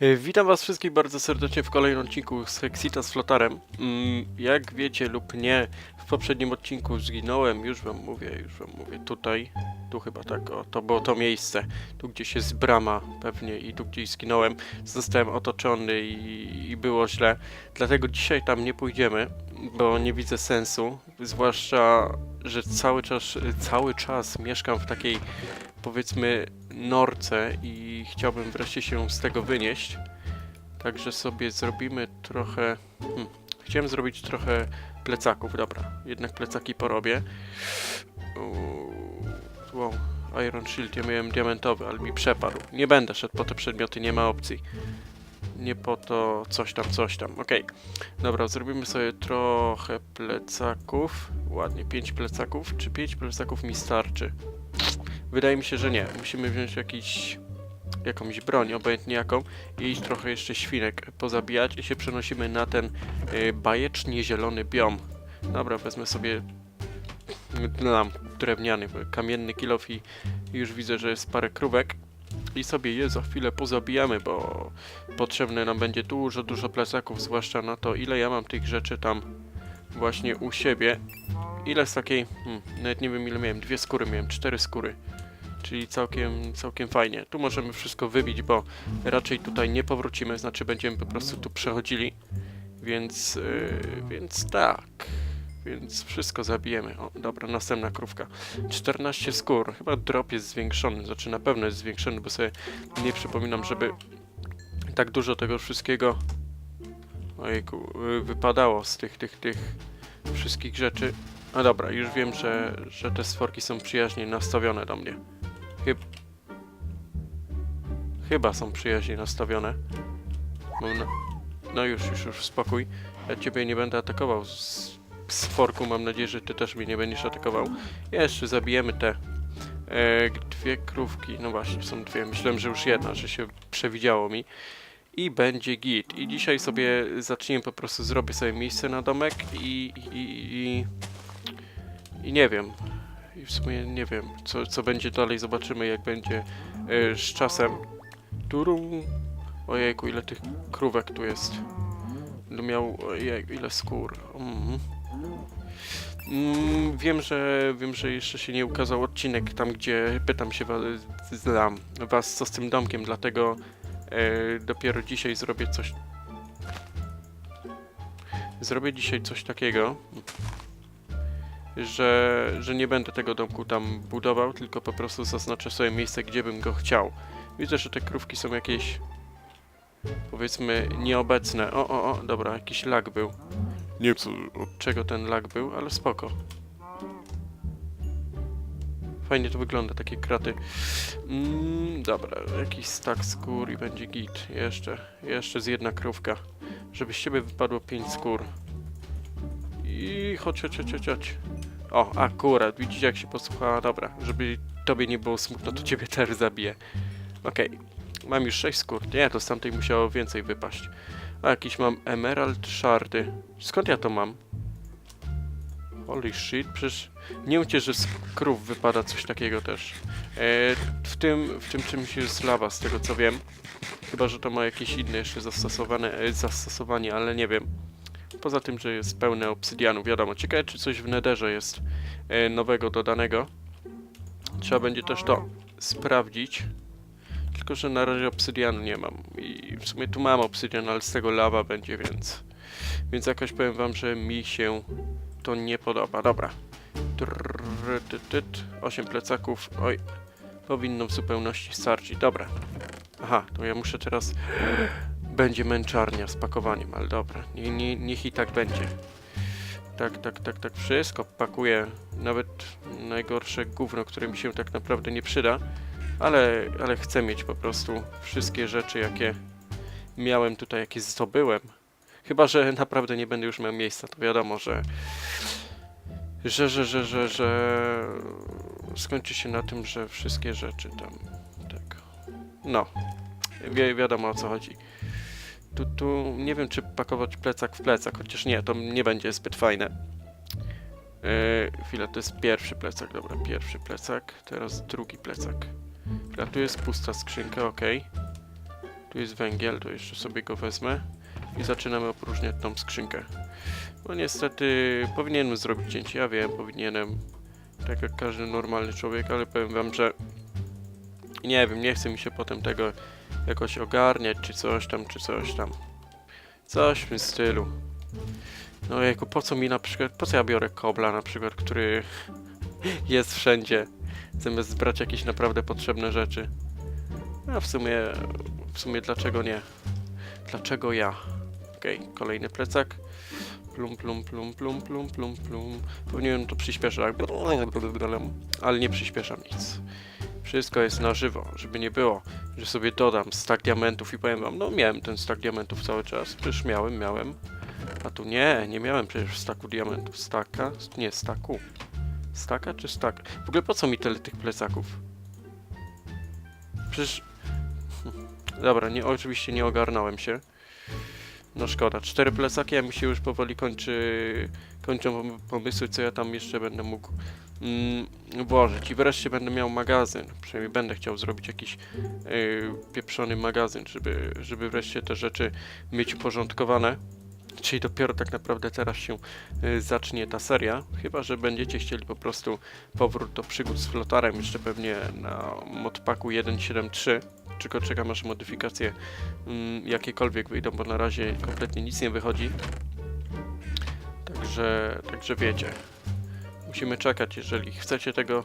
E, Witam was wszystkich bardzo serdecznie w kolejnym odcinku z Hexita z Flotarem. Mm, Jak wiecie lub nie, w poprzednim odcinku zginąłem, już wam mówię, już wam mówię, tutaj, tu chyba tak, o, to było to miejsce, tu gdzieś jest brama pewnie i tu gdzieś zginąłem, zostałem otoczony i, i było źle, dlatego dzisiaj tam nie pójdziemy, bo nie widzę sensu, zwłaszcza, że cały czas, cały czas mieszkam w takiej powiedzmy norce i chciałbym wreszcie się z tego wynieść. Także sobie zrobimy trochę. Hmm, chciałem zrobić trochę plecaków, dobra. Jednak plecaki porobię. Wow, Iron Shield, ja miałem diamentowy, ale mi przepadł. Nie będę szedł po te przedmioty, nie ma opcji. Nie po to coś tam, coś tam. Okej. Dobra, zrobimy sobie trochę plecaków. Ładnie, pięć plecaków. Czy pięć plecaków mi starczy? Wydaje mi się, że nie. Musimy wziąć jakiś, jakąś broń, obojętnie jaką, i iść trochę jeszcze świnek pozabijać i się przenosimy na ten y, bajecznie zielony biom. Dobra, wezmę sobie drewniany, kamienny kilof i już widzę, że jest parę krówek. I sobie je za chwilę pozabijamy, bo potrzebne nam będzie dużo, dużo plecaków, zwłaszcza na to, ile ja mam tych rzeczy tam właśnie u siebie. Ile z takiej, hmm, nawet nie wiem ile miałem, dwie skóry miałem, cztery skóry. Czyli całkiem, całkiem fajnie. Tu możemy wszystko wybić, bo raczej tutaj nie powrócimy, znaczy będziemy po prostu tu przechodzili. Więc, yy, więc tak. Więc wszystko zabijemy. O, dobra, następna krówka. 14 skór. Chyba drop jest zwiększony. Znaczy na pewno jest zwiększony, bo sobie nie przypominam, żeby tak dużo tego wszystkiego ojejku, yy, wypadało z tych, tych, tych wszystkich rzeczy. No dobra, już wiem, że, że te stworki są przyjaźnie nastawione do mnie. Chyb... Chyba są przyjaźnie nastawione. No już, już, już, spokój. Ja ciebie nie będę atakował z stworku. Mam nadzieję, że ty też mnie nie będziesz atakował. Jeszcze zabijemy te e, dwie krówki. No właśnie, są dwie. Myślałem, że już jedna, że się przewidziało mi. I będzie git. I dzisiaj sobie zaczniemy po prostu, zrobię sobie miejsce na domek i, i, i, i nie wiem. I w sumie nie wiem, co, co będzie dalej. Zobaczymy, jak będzie e, z czasem. Turum. Ojejku, ile tych krówek tu jest. Będę miał, ojej, ile skór. Mm. Mm, wiem, że wiem, że jeszcze się nie ukazał odcinek tam, gdzie pytam się was, was co z tym domkiem, dlatego e, dopiero dzisiaj zrobię coś. Zrobię dzisiaj coś takiego, że, że nie będę tego domku tam budował, tylko po prostu zaznaczę sobie miejsce, gdzie bym go chciał. Widzę, że te krówki są jakieś powiedzmy nieobecne. O, o, o, dobra, jakiś lag był. Nie wiem co, od czego ten lag był, ale spoko. Fajnie to wygląda, takie kraty. Mm, dobra, jakiś stack skór i będzie git. Jeszcze, jeszcze z jedna krówka. Żeby z ciebie wypadło 5 skór. I chodź, chodź, chodź, chodź, chodź. O, akurat, widzicie jak się posłuchała. Dobra, żeby tobie nie było smutno, to ciebie też zabiję. Okej, mam już 6 skór. Nie, to z tamtej musiało więcej wypaść. A jakiś mam emerald shardy. Skąd ja to mam? Holy shit, przecież nie mówcie, że z krów wypada coś takiego też. E, w, tym, w tym czymś jest lawa, z tego co wiem. Chyba, że to ma jakieś inne jeszcze zastosowane, e, zastosowanie, ale nie wiem. Poza tym, że jest pełne obsydianu, wiadomo. Ciekawe, czy coś w nederze jest e, nowego, dodanego. Trzeba będzie też to sprawdzić. Tylko, że na razie obsydianu nie mam. I w sumie tu mam obsydian, ale z tego lawa będzie, więc... Więc jakoś powiem wam, że mi się to nie podoba. Dobra. Trrr, tyt, tyt. 8 plecaków. Oj. Powinno w zupełności starczyć. Dobra. Aha, to ja muszę teraz... Będzie męczarnia z pakowaniem, ale dobra. Nie, nie, niech i tak będzie. Tak, tak, tak, tak. Wszystko pakuję. Nawet najgorsze gówno, które mi się tak naprawdę nie przyda ale, ale chcę mieć po prostu wszystkie rzeczy, jakie miałem tutaj, jakie zdobyłem. Chyba, że naprawdę nie będę już miał miejsca, to wiadomo, że że, że, że, że, że skończy się na tym, że wszystkie rzeczy tam tak. No, wi wiadomo o co chodzi. Tu, tu nie wiem, czy pakować plecak w plecak, chociaż nie, to nie będzie zbyt fajne. Yy, chwila, to jest pierwszy plecak, dobra, pierwszy plecak, teraz drugi plecak. A tu jest pusta skrzynka, ok. Tu jest węgiel, to jeszcze sobie go wezmę. I zaczynamy opróżniać tą skrzynkę. Bo niestety powinienem zrobić cięcie, ja wiem, powinienem. Tak jak każdy normalny człowiek, ale powiem wam, że nie wiem, nie chce mi się potem tego jakoś ogarniać, czy coś tam, czy coś tam. Coś w tym stylu. No jako po co mi na przykład, po co ja biorę kobla na przykład, który jest wszędzie, zamiast zbrać jakieś naprawdę potrzebne rzeczy. A w sumie, w sumie dlaczego nie? Dlaczego ja? Okej, kolejny plecak. Plum, plum, plum, plum, plum, plum, plum. Powinienem to przyspieszać, ale nie przyspieszam nic. Wszystko jest na żywo, żeby nie było, że sobie dodam stack diamentów i powiem wam, no miałem ten stack diamentów cały czas, przecież miałem, miałem. A tu nie, nie miałem przecież staku diamentów. Staka? Nie, staku. Staka czy stak? W ogóle po co mi tyle tych plecaków? Przecież... Dobra, nie, oczywiście nie ogarnąłem się. No szkoda. Cztery plecaki, a mi się już powoli kończy... Kończą pom- pomysły, co ja tam jeszcze będę mógł mm, włożyć. I wreszcie będę miał magazyn. Przynajmniej będę chciał zrobić jakiś yy, pieprzony magazyn, żeby, żeby wreszcie te rzeczy mieć uporządkowane. Czyli dopiero tak naprawdę teraz się y, zacznie ta seria. Chyba, że będziecie chcieli po prostu powrót do przygód z flotarem, jeszcze pewnie na modpaku 1.7.3. Tylko czekam aż modyfikacje mm, jakiekolwiek wyjdą, bo na razie kompletnie nic nie wychodzi. Także, także wiecie. Musimy czekać, jeżeli chcecie tego,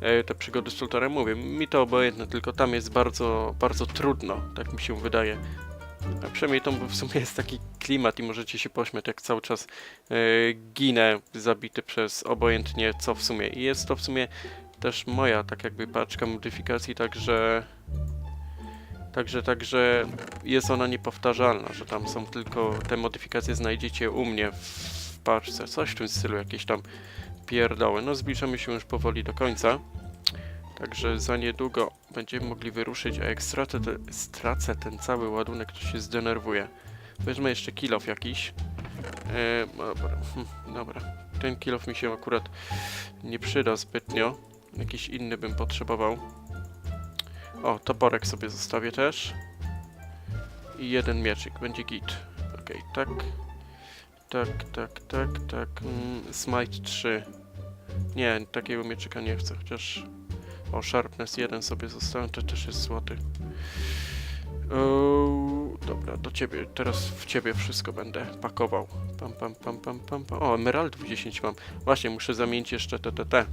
e, te przygody z flotarem. Mówię, mi to obojętne, tylko tam jest bardzo, bardzo trudno, tak mi się wydaje. A przynajmniej to w sumie jest taki klimat i możecie się pośmiać, jak cały czas e, ginę zabity przez obojętnie co w sumie. I jest to w sumie też moja tak jakby paczka modyfikacji, także także, także jest ona niepowtarzalna, że tam są tylko te modyfikacje znajdziecie u mnie w paczce. Coś w tym stylu, jakieś tam pierdoły. No zbliżamy się już powoli do końca. Także za niedługo będziemy mogli wyruszyć, a jak stracę, te, stracę ten cały ładunek, to się zdenerwuję. Weźmy jeszcze kilof jakiś. E, dobra, hm, dobra. Ten kilof mi się akurat nie przyda zbytnio. Jakiś inny bym potrzebował. O, toporek sobie zostawię też. I jeden mieczyk, będzie git. Okej, tak. Tak, tak, tak, tak. Mm, smite 3. Nie, takiego mieczyka nie chcę, chociaż... O, Sharpness 1 sobie zostałem, to też jest złoty. O, dobra, do ciebie, teraz w ciebie wszystko będę pakował. Pam, pam, pam, pam, pam, pam. O, emeraldów 10 mam. Właśnie, muszę zamienić jeszcze te, te, te.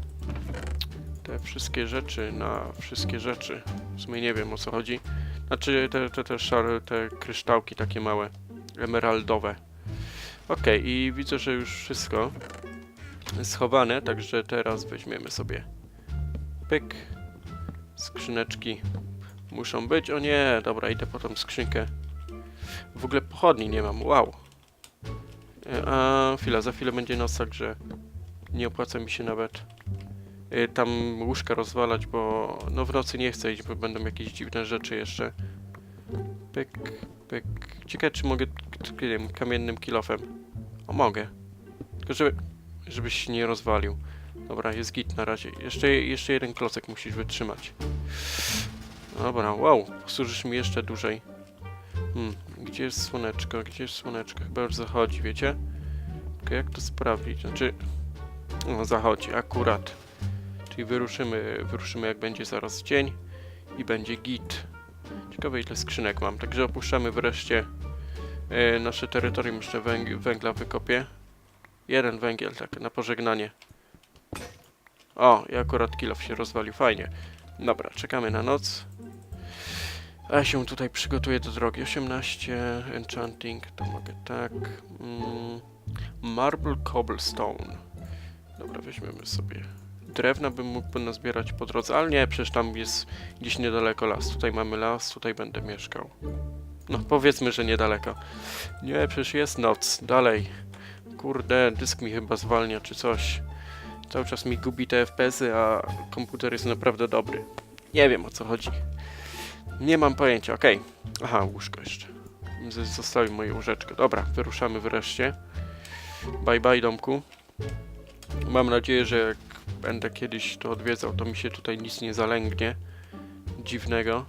Te wszystkie rzeczy na wszystkie rzeczy. W sumie nie wiem o co chodzi. Znaczy te, te, te szare, te kryształki takie małe. Emeraldowe. Okej, i widzę, że już wszystko schowane, także teraz weźmiemy sobie pyk. Skrzyneczki muszą być. O nie, dobra, idę po tą skrzynkę. W ogóle pochodni nie mam, wow. E, A chwila, za chwilę będzie nosak, że nie opłaca mi się nawet y, tam łóżka rozwalać, bo no w nocy nie chcę iść, bo będą jakieś dziwne rzeczy jeszcze. Pyk, pyk. Ciekawe, czy mogę tym kamiennym kilofem. O, mogę. Tylko żeby, żebyś się nie rozwalił. Dobra, jest git na razie. Jeszcze, jeszcze jeden klocek musisz wytrzymać. Dobra, wow, posłużysz mi jeszcze dłużej. Hmm, gdzie jest słoneczko? Gdzie jest słoneczko? Chyba już zachodzi, wiecie? Tylko jak to sprawdzić? Znaczy... No, zachodzi, akurat. Czyli wyruszymy, wyruszymy jak będzie zaraz dzień i będzie git. Ciekawe ile skrzynek mam. Także opuszczamy wreszcie e, nasze terytorium. Jeszcze węg węgla wykopię. Jeden węgiel, tak, na pożegnanie. O, i akurat kilof się rozwalił, fajnie. Dobra, czekamy na noc. A ja się tutaj przygotuję do drogi. 18, enchanting, to mogę tak. Mm, marble cobblestone. Dobra, weźmiemy sobie. Drewna bym mógł nazbierać po drodze, ale nie, przecież tam jest gdzieś niedaleko las. Tutaj mamy las, tutaj będę mieszkał. No, powiedzmy, że niedaleko. Nie, przecież jest noc. Dalej. Kurde, dysk mi chyba zwalnia, czy coś. Cały czas mi gubi te FPS-y, a komputer jest naprawdę dobry. Nie wiem o co chodzi. Nie mam pojęcia, okej. Aha, łóżko jeszcze. Zostawił moje łóżeczko. Dobra, wyruszamy wreszcie. Bye bye domku. Mam nadzieję, że jak będę kiedyś to odwiedzał, to mi się tutaj nic nie zalęgnie. Dziwnego.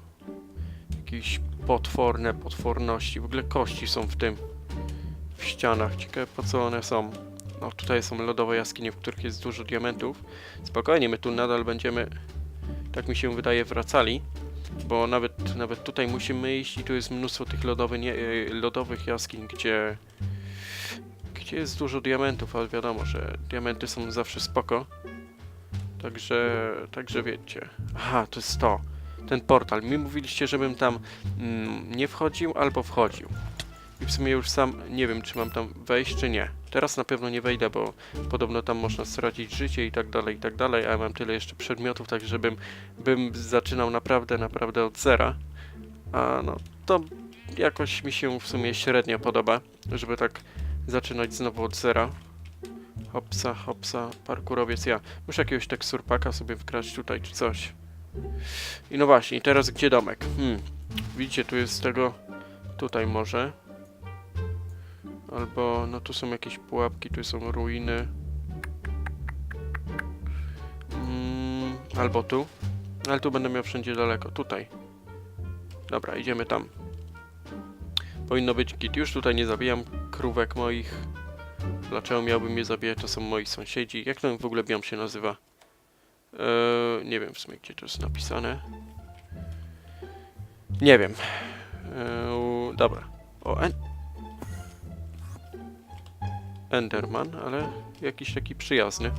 Jakichś potworne potworności. W ogóle kości są w tym, ścianach. Ciekawe po co one są. No tutaj są lodowe jaskinie, w których jest dużo diamentów. Spokojnie, my tu nadal będziemy, tak mi się wydaje, wracali. Bo nawet, nawet tutaj musimy iść i tu jest mnóstwo tych lodowy, nie, e, lodowych jaskiń, gdzie, gdzie jest dużo diamentów, ale wiadomo, że diamenty są zawsze spoko. Także, także wiecie. Aha, to jest to. Ten portal. Mi mówiliście, żebym tam mm, nie wchodził albo wchodził. I w sumie już sam nie wiem, czy mam tam wejść, czy nie. Teraz na pewno nie wejdę, bo podobno tam można stracić życie i tak dalej, i tak dalej, a mam tyle jeszcze przedmiotów, tak żebym bym zaczynał naprawdę, naprawdę od zera. A no, to jakoś mi się w sumie średnio podoba, żeby tak zaczynać znowu od zera. Hopsa, hopsa, parkurowiec ja. Muszę jakiegoś teksturpaka sobie wkraść tutaj, czy coś. I no właśnie, teraz gdzie domek? Hmm. Widzicie, tu jest tego... Tutaj może. Albo, no tu są jakieś pułapki, tu są ruiny. Mm, albo tu. Ale tu będę miał wszędzie daleko. Tutaj. Dobra, idziemy tam. Powinno być git. Już tutaj nie zabijam krówek moich. Dlaczego miałbym je zabijać? To są moi sąsiedzi. Jak ten w ogóle biom się nazywa? Eee, nie wiem w sumie, gdzie to jest napisane. Nie wiem. Eee, dobra. O, Enderman, ale jakiś taki przyjazny.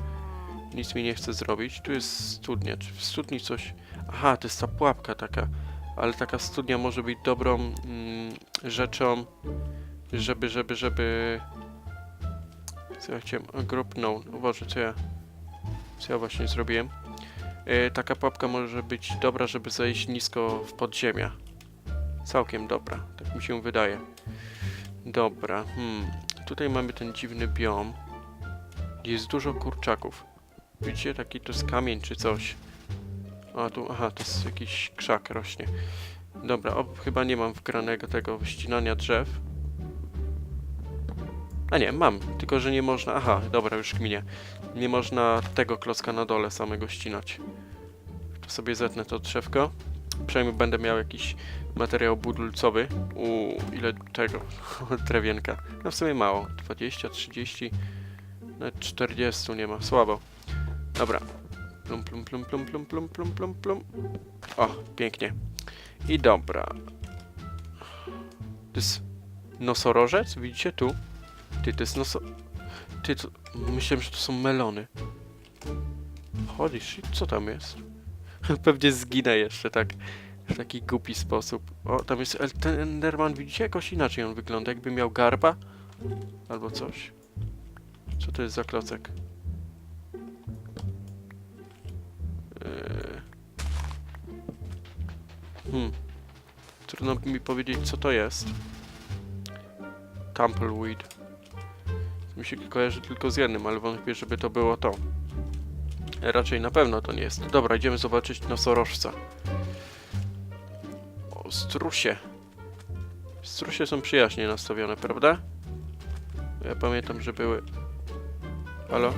Nic mi nie chce zrobić. Tu jest studnia. Czy w studni coś... Aha, to jest ta pułapka taka. Ale taka studnia może być dobrą mm, rzeczą, żeby, żeby, żeby... Co ja chciałem? A, Group no. Co ja... Co ja właśnie zrobiłem? E, taka pułapka może być dobra, żeby zejść nisko w podziemia. Całkiem dobra, tak mi się wydaje. Dobra, hmm. Tutaj mamy ten dziwny biom. Jest dużo kurczaków. Widzicie? Taki to jest kamień czy coś. A tu, aha, to jest jakiś krzak rośnie. Dobra, o, chyba nie mam wgranego tego wyścinania drzew. A nie, mam, tylko że nie można... Aha, dobra, już kminie. Nie można tego klocka na dole samego ścinać. To sobie zetnę to drzewko. Przynajmniej będę miał jakiś materiał budulcowy. Uuu, ile tego drewienka. No w sumie mało. 20, 30, nawet 40 nie ma. Słabo. Dobra. Plum, plum, plum, plum, plum, plum, plum, plum, plum. O, pięknie. I dobra. To jest nosorożec? Widzicie tu? Ty, to jest noso... Ty, to... Myślałem, że to są melony. Holy shit, co tam jest? Pewnie zginę jeszcze tak w taki głupi sposób. O, tam jest El- ten Enderman, widzicie? Jakoś inaczej on wygląda, jakby miał garba. Albo coś. Co to jest za klocek? Eee. Hmm. Trudno mi powiedzieć, co to jest. Tumbleweed. Mi się kojarzy tylko z jednym, ale wątpię, żeby to było to. Raczej na pewno to nie jest. Dobra, idziemy zobaczyć nosorożca. O, strusie. Strusie są przyjaźnie nastawione, prawda? Ja pamiętam, że były... Halo?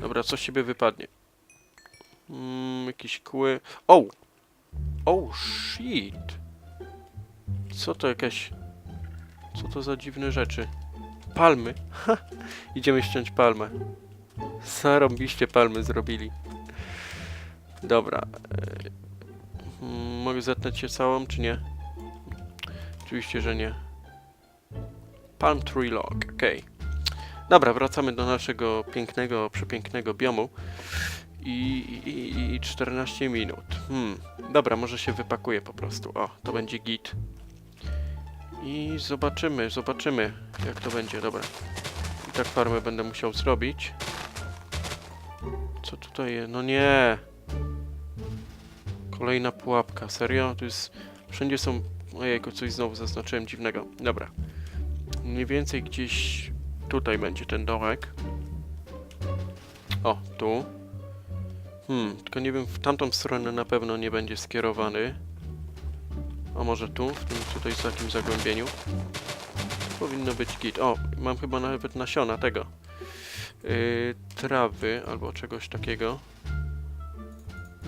Dobra, co z siebie wypadnie? Mm, jakieś kły... O! Oh, shit! Co to jakaś... Co to za dziwne rzeczy? Palmy! Ha! Idziemy ściąć palmę. Zarąbiście palmy zrobili. Dobra. Mogę zetnąć się całą, czy nie? Oczywiście, że nie. Palm Tree Log, okej. Dobra, wracamy do naszego pięknego, przepięknego biomu. I, i, I 14 minut. Hmm. Dobra, może się wypakuje po prostu. O, to będzie git. I zobaczymy, zobaczymy, jak to będzie. Dobra. I tak farmę będę musiał zrobić. Co tutaj jest? No nie! Kolejna pułapka. Serio? Tu jest... Wszędzie są... Ojejku, coś znowu zaznaczyłem dziwnego. Dobra. Mniej więcej gdzieś tutaj będzie ten dołek. O, tu. Hmm, tylko nie wiem, w tamtą stronę na pewno nie będzie skierowany. A może tu, w tym tutaj takim zagłębieniu. Powinno być git. O, mam chyba nawet nasiona tego. Yy, trawy albo czegoś takiego.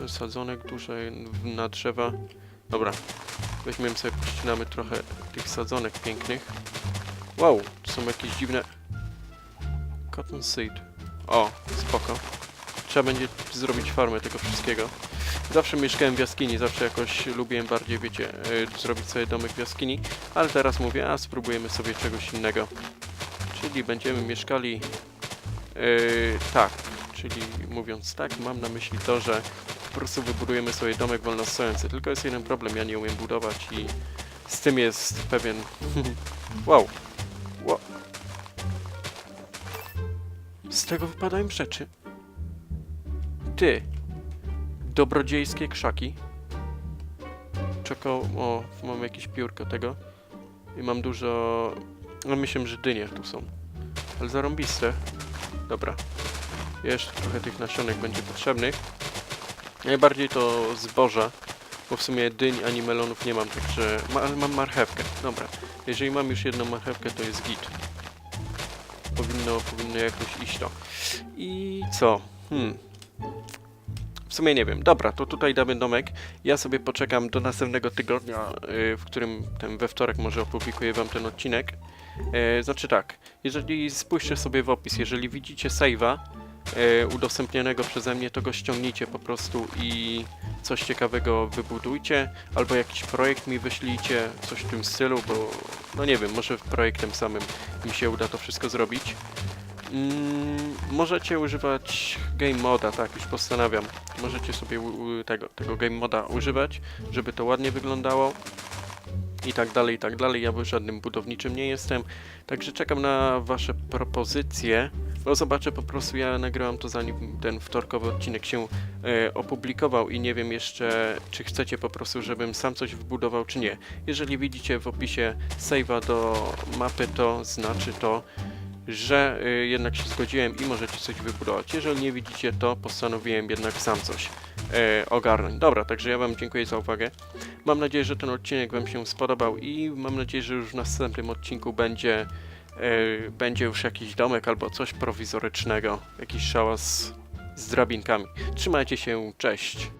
Sadzonek duże na drzewa. Dobra. Weźmiemy sobie, pościnamy trochę tych sadzonek pięknych. Wow, to są jakieś dziwne... Cotton seed. O, spoko. Trzeba będzie zrobić farmę tego wszystkiego. Zawsze mieszkałem w jaskini, zawsze jakoś lubiłem bardziej, wiecie, y, zrobić sobie domek w jaskini, ale teraz mówię, a spróbujemy sobie czegoś innego. Czyli będziemy mieszkali... Yy, tak, czyli mówiąc tak, mam na myśli to, że po prostu wybudujemy sobie domek wolnostojący. Tylko jest jeden problem, ja nie umiem budować i z tym jest pewien... wow. wow. Z tego wypadają rzeczy. Ty. Dobrodziejskie krzaki. Czekał... O, mam jakieś piórko tego. I mam dużo... No myślę, że dynie tu są. Ale zarąbiste. Dobra. Jeszcze trochę tych nasionek będzie potrzebnych. Najbardziej to zboża, bo w sumie dyń ani melonów nie mam, także... Ma, ale mam marchewkę. Dobra. Jeżeli mam już jedną marchewkę, to jest git. Powinno, powinno jakoś iść to. I co? Hmm. W sumie nie wiem. Dobra, to tutaj damy domek. Ja sobie poczekam do następnego tygodnia, yy, w którym ten we wtorek może opublikuję wam ten odcinek. E, znaczy tak, jeżeli spójrzcie sobie w opis, jeżeli widzicie save'a e, udostępnionego przeze mnie, to go ściągnijcie po prostu i coś ciekawego wybudujcie, albo jakiś projekt mi wyślijcie, coś w tym stylu, bo no nie wiem, może projektem samym mi się uda to wszystko zrobić. Mm, możecie używać game moda, tak, już postanawiam. Możecie sobie tego, tego game moda używać, żeby to ładnie wyglądało i tak dalej, i tak dalej. Ja żadnym budowniczym nie jestem, także czekam na wasze propozycje. No zobaczę po prostu, ja nagrałam to zanim ten wtorkowy odcinek się e, opublikował i nie wiem jeszcze, czy chcecie po prostu, żebym sam coś wbudował, czy nie. Jeżeli widzicie w opisie save'a do mapy, to znaczy to, że y, jednak się zgodziłem i możecie coś wybudować. Jeżeli nie widzicie, to postanowiłem jednak sam coś e, ogarnąć. Dobra, także ja Wam dziękuję za uwagę. Mam nadzieję, że ten odcinek Wam się spodobał i mam nadzieję, że już w następnym odcinku będzie, e, będzie już jakiś domek albo coś prowizorycznego, jakiś szałas z drabinkami. Trzymajcie się, cześć!